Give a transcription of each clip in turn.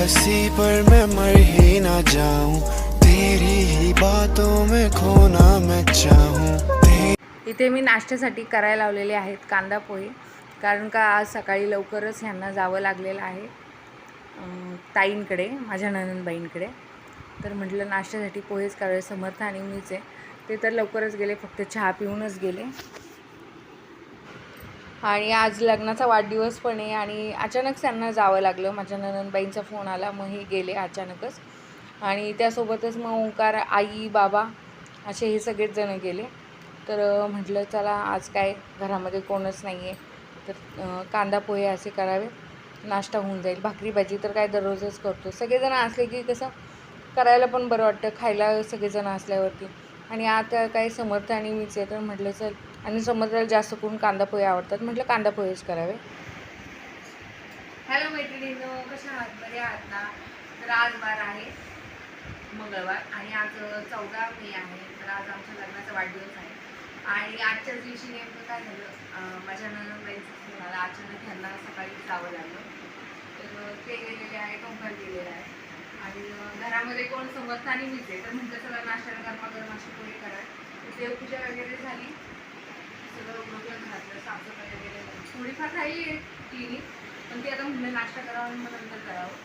हंसी पर मैं मर ही ना जाऊं। तेरी ही बातों में खोना मैं चाहूं। इथे मी नाश्त्यासाठी करायला लावलेले आहेत कांदा पोहे. कारण का आज सकाळी लवकरच ह्यांना जावं लागलेलं आहे ताईंकडे माझ्या ननंदबाईंकडे. तर म्हटलं नाश्त्यासाठी पोहेच करायला समर्थ आणि मीच आहे. ते तर लवकरच गेले फक्त चहा पिऊनच गेले. आणि आज लग्नाचा वाढदिवस पण आहे आणि अचानक त्यांना जावं लागलं. माझ्या ननंदबाईंचा फोन आला मग हे गेले अचानकच. आणि त्यासोबतच मग ओंकार आई बाबा असे हे सगळेचजणं गेले. तर म्हटलं चला आज काय घरामध्ये कोणच नाही आहे तर कांदा पोहे असे करावे. नाश्ता होऊन जाईल. भाकरी भाजी तर काय दररोजच करतो. सगळेजण असले की कसं करायला पण बरं वाटतं. खायला सगळेजण असल्यावरती. आणि आता काय समर्थ आणि मीच आहे तर म्हटलं चल आणि समर्थला जास्त करून कांदा पोहे आवडतात. म्हटलं कांदा पोहेच करावे. हॅलो मैत्रिणीनो कशा आहात? बरे आहात ना? तर आज वार आहे. मंगळवार आणि आज चौदा मे आहे. तर आज आमच्या लग्नाचा वाढदिवस आहे. आणि आजच्याच दिवशी नेमकं काय झालं? माझ्या ननंदबाईंचा फोन अचानक ह्यांना सकाळी जावं लागलं. तर ते गेलेले आहे ओंकार गेलेले आहे. आणि घरामध्ये कोण समजता आणि मीच आहे. तर म्हटलं चला नाश्त्याला गरमागरम अशी पोळी करा. तर देवपूजा वगैरे झाली. सगळं उरकलं घरातलं साफसफाई वगैरे थोडीफार राहिली आहे क्लिनिक पण ती आता म्हणलं नाश्ता करावा आणि मग नंतर करावं.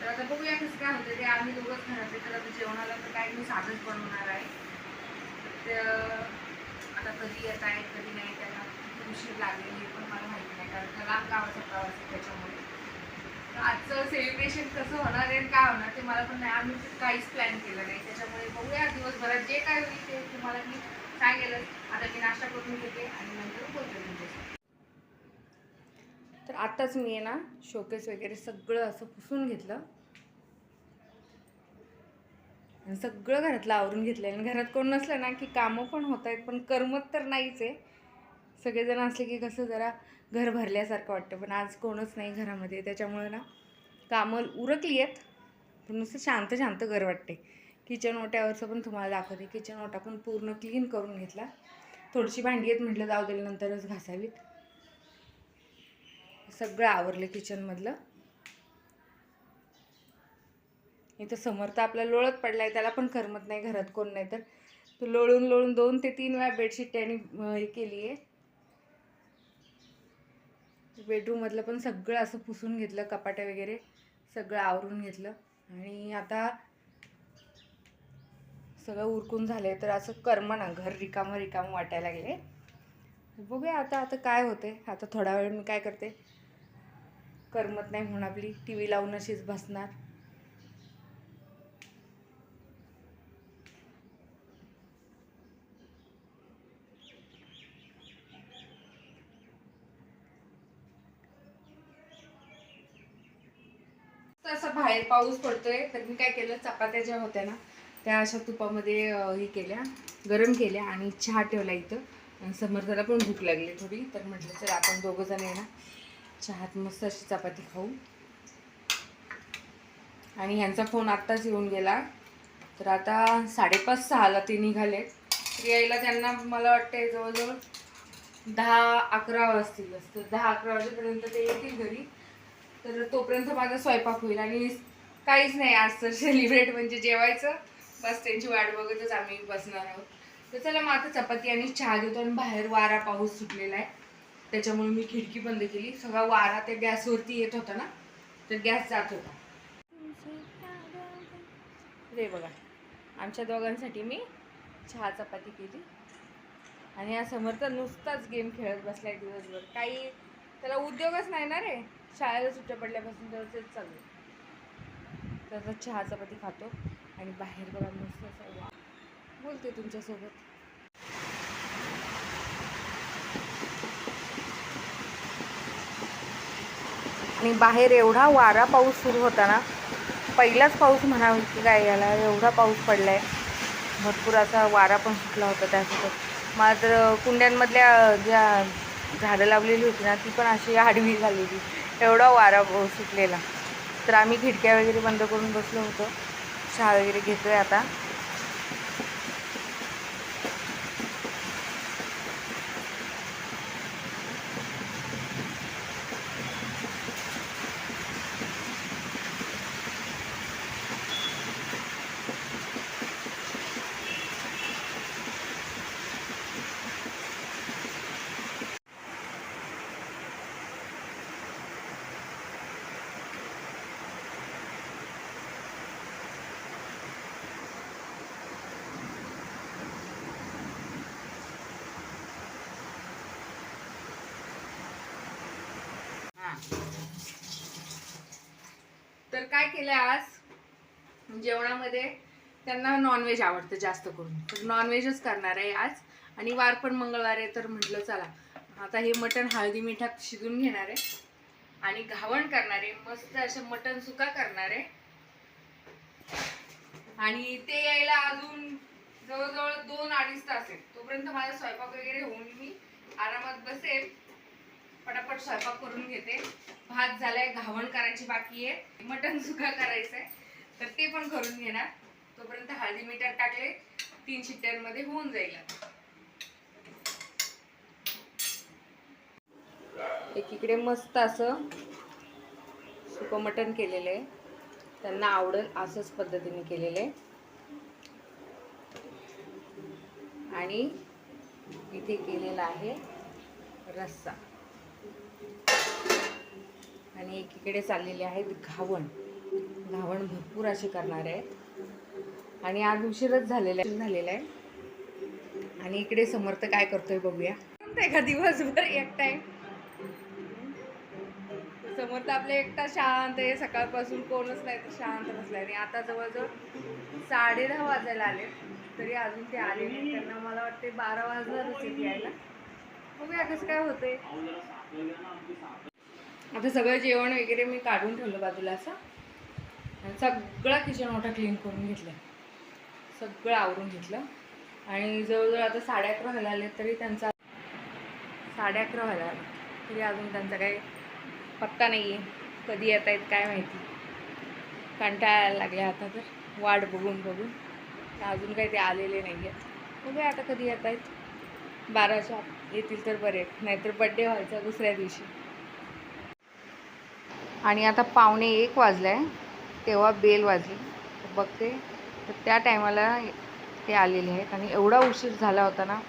तर आता बघूया कसं काय होतं. ते आम्ही दोघंच घरातले तर आता जेवणाला तर काय मी साधंच बनवणार आहे. तर आता कधी येत आहे कधी नाही त्याला उशीर लागेल हे पण मला माहिती नाही कारण का लांब गावाचा प्रवास आहे त्याच्यामुळे. तर आजचं सेलिब्रेशन कसं होणार आहे आणि काय होणार ते मला पण नाही. आम्ही काहीच प्लॅन केलं नाही. त्याच्यामुळे बघूया दिवसभरात जे काय होईल ते तुम्हाला मी काय केलं? आता मी नाश्ता करून घेते आणि नंतर बोलते तुमच्याशी तर आत्ताच मी आहे ना शोकेस वगैरे सगळं असं पुसून घेतलं. आणि सगळं घरातलं आवरून घेतलं आणि घरात कोण नसलं ना की कामं पण होत आहेत पण करमत तर नाहीच आहे. सगळेजण असले की कसं जरा घर भरल्यासारखं वाटतं पण आज कोणच नाही घरामध्ये. त्याच्यामुळे ना कामं उरकली आहेत पण नुसतं शांत शांत घर वाटते किचन ओट्यावरचं पण तुम्हाला दाखवते. किचन ओटा पण पूर्ण क्लीन करून घेतला. थोडीशी भांडी आहेत म्हटलं जाऊ दे नंतरच घासावीत. सगळं आवरलं किचनमधलं. इथं समर्थ आपला लोळत आहे त्याला पण करमत नाही घरात कोण नाही तर. तो लोळून लोळून दोन ते तीन वेळा बेडशीट त्याने हे केली आहे बेडरूममधलं पण सगळं असं पुसून घेतलं कपाटे वगैरे सगळं आवरून घेतलं. आणि आता सगळं उरकून झाले तर असं कर्म ना घर रिकामं रिकामं वाटायला लागले बघूया आता आता काय होते आता थोडा वेळ मी काय करते? करमत नाही म्हणून आपली टी व्ही लावून अशीच बसणार. असं बाहेर पाऊस पडतोय तर मी काय केलं? चपात्या ज्या होत्या ना त्या अशा तुपामध्ये हे केल्या गरम केल्या आणि चहा ठेवला इथं. आणि समर्थाला पण भूक लागली थोडी तर म्हटलं तर आपण दोघं जण आहे ना चहात मस्त अशी चपाती खाऊ. आणि ह्यांचा फोन आत्ताच येऊन गेला. तर आता साडेपाच सहाला ते निघाले. यायला त्यांना मला वाटते जवळजवळ दहा अकरा वाजतील. तर दहा अकरा वाजेपर्यंत ते येतील घरी. तर तोपर्यंत माझा स्वयंपाक होईल. आणि काहीच नाही आज तर सेलिब्रेट म्हणजे जेवायचं. बस त्यांची वाट बघतच आम्ही बसणार आहोत. तर चला मग आता चपाती आणि चहा घेतो आणि बाहेर वारा पाऊस सुटलेला आहे. त्याच्यामुळे मी खिडकी बंद केली. सगळा वारा त्या गॅसवरती येत होता ना? तर गॅस जात होता. रे बघा. आमच्या दोघांसाठी मी चहा चपाती केली. आणि हा समर्थ नुसताच गेम खेळत बसलाय दिवसभर. काही त्याला उद्योगच नाही ना रे? शाळेला सुट्ट्या पडल्यापासून तर तेच चालू आहे. चहा चपाती खातो. आणि बाहेर बघा मस्त असा वा बोलते तुमच्यासोबत. आणि बाहेर एवढा वारा पाऊस सुरू होता ना पहिलाच पाऊस म्हणावी की काय याला एवढा पाऊस पडला आहे भरपूर असा वारा पण सुटला होता त्यासोबत. मात्र कुंड्यांमधल्या ज्या झाडं लावलेली होती ना ती पण अशी आडवी झालेली. एवढा वारा सुटलेला. तर आम्ही खिडक्या वगैरे बंद करून बसलो होतो. चहा वगैरे घेतोय आता. तर काय केलंय आज? जेवणामध्ये त्यांना नॉनव्हेज आवडतं जास्त करून. तर नॉनव्हेजच करणार आहे आज. आणि वार पण मंगळवार आहे तर म्हटलं चला. आता हे मटण हळदी मिठात शिजून घेणार आहे. आणि घावण करणार आहे. मस्त असं मटण सुका करणार आहे. आणि ते यायला अजून जवळजवळ दोन अडीच तास आहेत. तोपर्यंत माझा स्वयंपाक वगैरे होऊन मी आरामात बसेल. पटापट स्वयंपाक करून घेते. भात झालाय घावण करायची बाकी आहे. मटण सुका करायचं आहे तर ते पण करून घेणार. तोपर्यंत हळदी मीठ टाकले तीन शिट्ट्यांमध्ये होऊन जाईल. एकीकडे मस्त असं सुकं मटण केलेलं आहे. त्यांना आवडेल असंच पद्धतीने केलेलं आहे. आणि इथे केलेला आहे रस्सा. आणि एकीकडे चाललेले आहेत घावण. घावण भरपूर असे करणार आहेत. आणि आज उशीरच झालेला आहे. झालेला आहे. आणि इकडे समर्थ काय करतोय बघूया. एका दिवसभर एकटा आहे. समर्थ आपल्या एकटा शांत आहे. सकाळपासून कोणच नाही तर शांत बसलाय. आणि आता जवळजवळ साडे दहा वाजायला आले तरी अजून ते आले नाही. त्यांना मला वाटते बारा वाजणारच आहेत यायला. बघूया कसं काय होतंय. आता सगळं जेवण वगैरे मी काढून ठेवलं बाजूला असं. आणि सगळा किचन मोठा क्लीन करून घेतला सगळं आवरून घेतलं. आणि जवळजवळ आता साडे अकरा व्हायला आले तरी त्यांचा साडे अकरा व्हायला आला. तरी अजून त्यांचा काही पत्ता नाही आहे कधी येत आहेत काय माहिती. कंटाळायला लागल्या आता तर. वाट बघून बघून. अजून काही ते आलेले नाही आहेत बघूया आता कधी येत आहेत. बाराच्या येतील तर बरे नाहीतर बड्डे व्हायचा दुसऱ्या दिवशी. आणि आता पावणे एक वाजले आहे. तेव्हा बेल वाजली. बघते. तर त्या टायमाला ते आलेले आहेत. आणि एवढा उशीर झाला होता ना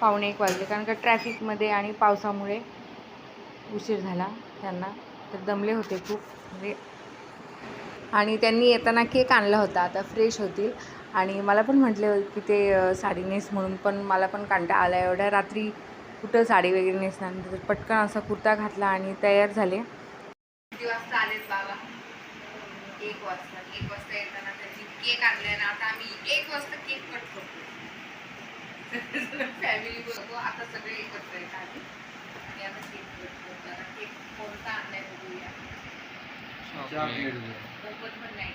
पावणे एक वाजले. कारण का ट्रॅफिकमध्ये आणि पावसामुळे उशीर झाला त्यांना. तर दमले होते खूप. म्हणजे आणि त्यांनी येताना केक आणला होता. आता फ्रेश होतील. आणि मला पण म्हटले की ते साडी नेस म्हणून. पण मला पण कांटा आला. एवढ्या रात्री कुठं साडी वगैरे नेसणार? पटकन असा कुर्ता घातला आणि तयार झाले किती वाजता आलेत बाबा एक वाजता एक वाजता येताना त्यांनी केक आणलाय ना आता आम्ही एक वाजता केक कट करतो फॅमिली बोलतो आता सगळे एकत्र आहेत आम्ही. आणि आता केक कट करतो आता केक कोणता आणलाय बघूया. ओपन पण नाही.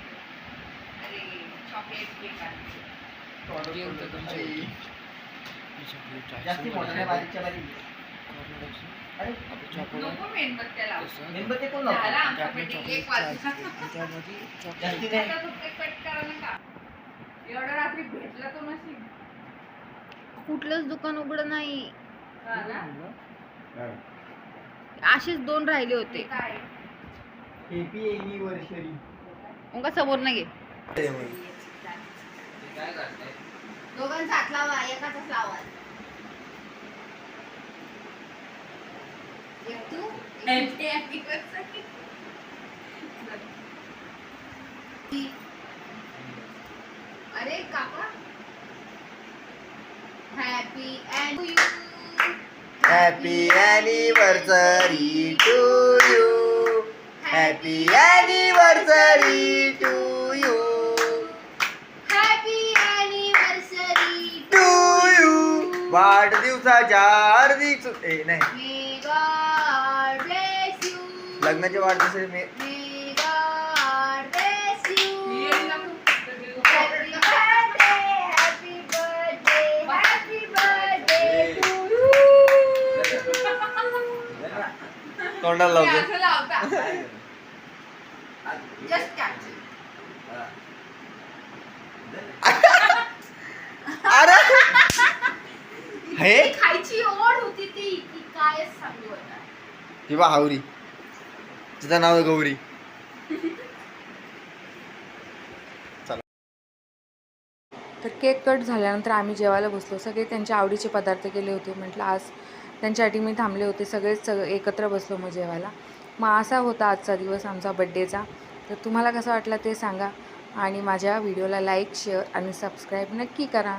अरे चॉकलेट केक आणले जास्ती मोठा नाही बारीकच्या बारीक अरे नको मेणबत्त्या लावू मेणबत्ती कुठलंच दुकान उघडं नाही. असेच दोन राहिले होते. हॅपी एनिव्हर्सरी समोर नाही. घे दोघांचा हात लावा एकाचाच लावा एक तू एक ते anniversary. अरे काका happy happy anniversary to you happy anniversary to you वाढदिवसाच्या हार्दिक ए नाही. ब्लेस यू लग्नाच्या मी टू यू तोंडाला लावतो. अरे हे? खायची ओढ होती ती की काय सांगू आता? किंवा हावरी. तिचं नाव आहे गौरी. तर केक कट झाल्यानंतर आम्ही जेवायला बसलो. सगळे त्यांच्या आवडीचे पदार्थ केले होते. म्हटलं आज त्यांच्यासाठी मी थांबले होते. सगळेच सग एकत्र बसलो मग जेवायला. मग असा होता आजचा दिवस आमचा बड्डेचा. तर तुम्हाला कसा वाटला ते सांगा. आणि माझ्या व्हिडिओला लाईक शेअर आणि सबस्क्राईब नक्की करा.